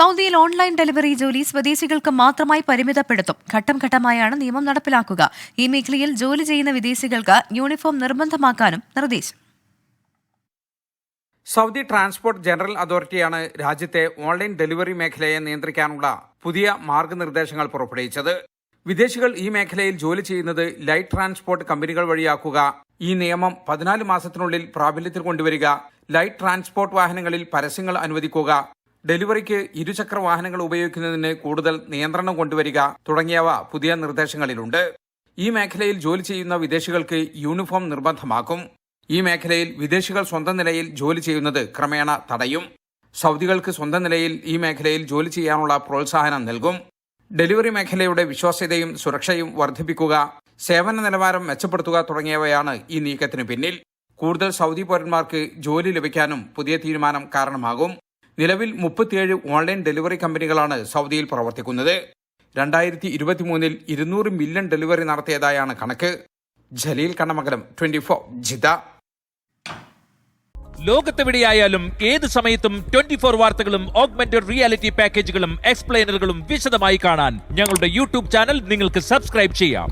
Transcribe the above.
സൗദിയിൽ online delivery ജോലി സ്വദേശികൾക്ക് മാത്രമായി പരിമിതപ്പെടുത്തും. ഘട്ടം ഘട്ടമായാണ് നിയമം നടപ്പിലാക്കുക. ഈ മേഖലയിൽ ജോലി ചെയ്യുന്ന വിദേശികൾക്ക് യൂണിഫോം നിർബന്ധമാക്കാനും നിർദ്ദേശം. സൗദി ട്രാൻസ്പോർട്ട് ജനറൽ അതോറിറ്റിയാണ് രാജ്യത്തെ ഓൺലൈൻ ഡെലിവറി മേഖലയെ നിയന്ത്രിക്കാനുള്ള പുതിയ മാർഗനിർദ്ദേശങ്ങൾ പുറപ്പെടുവിച്ചത്. വിദേശികൾ ഈ മേഖലയിൽ ജോലി ചെയ്യുന്നത് ലൈറ്റ് ട്രാൻസ്പോർട്ട് കമ്പനികൾ വഴിയാക്കുക. ഈ നിയമം പതിനാല് മാസത്തിനുള്ളിൽ പ്രാബല്യത്തിൽ കൊണ്ടുവരിക. ലൈറ്റ് ട്രാൻസ്പോർട്ട് വാഹനങ്ങളിൽ പരസ്യങ്ങൾ അനുവദിക്കുക. ഡെലിവറിക്ക് ഇരുചക്ര വാഹനങ്ങൾ ഉപയോഗിക്കുന്നതിന് കൂടുതൽ നിയന്ത്രണം കൊണ്ടുവരിക തുടങ്ങിയവ പുതിയ നിർദ്ദേശങ്ങളിലുണ്ട്. ഈ മേഖലയിൽ ജോലി ചെയ്യുന്ന വിദേശികൾക്ക് യൂണിഫോം നിർബന്ധമാക്കും. ഈ മേഖലയിൽ വിദേശികൾ സ്വന്തം നിലയിൽ ജോലി ചെയ്യുന്നത് ക്രമേണ തടയും. സൗദികൾക്ക് സ്വന്തം നിലയിൽ ഈ മേഖലയിൽ ജോലി ചെയ്യാനുള്ള പ്രോത്സാഹനം നൽകും. ഡെലിവറി മേഖലയുടെ വിശ്വാസ്യതയും സുരക്ഷയും വർദ്ധിപ്പിക്കുക സേവന നിലവാരം മെച്ചപ്പെടുത്തുക തുടങ്ങിയവയാണ് ഈ നീക്കത്തിന് പിന്നിൽ. കൂടുതൽ സൗദി പൗരന്മാർക്ക് ജോലി ലഭിക്കാനും പുതിയ തീരുമാനം കാരണമാകും. നിലവിൽ മുപ്പത്തിയേഴ് ഓൺലൈൻ ഡെലിവറി കമ്പനികളാണ് സൗദിയിൽ പ്രവർത്തിക്കുന്നത്. രണ്ടായിരത്തി ഇരുപത്തിമൂന്നിൽ ഇരുന്നൂറ് മില്യൺ ഡെലിവറി നടത്തിയതായാണ് കണക്ക്. ജലീൽ കണ്ണമംഗലം ട്വന്റി ഫോർ ജിത ലോകത്തെവിടെയായാലും ഏത് സമയത്തും ട്വന്റി ഫോർ വാർത്തകളും ഓഗ്മെന്റഡ് റിയാലിറ്റി പാക്കേജുകളും എക്സ്പ്ലെയിനറുകളും വിശദമായി കാണാൻ ഞങ്ങളുടെ യൂട്യൂബ് ചാനൽ നിങ്ങൾക്ക് സബ്സ്ക്രൈബ് ചെയ്യാം.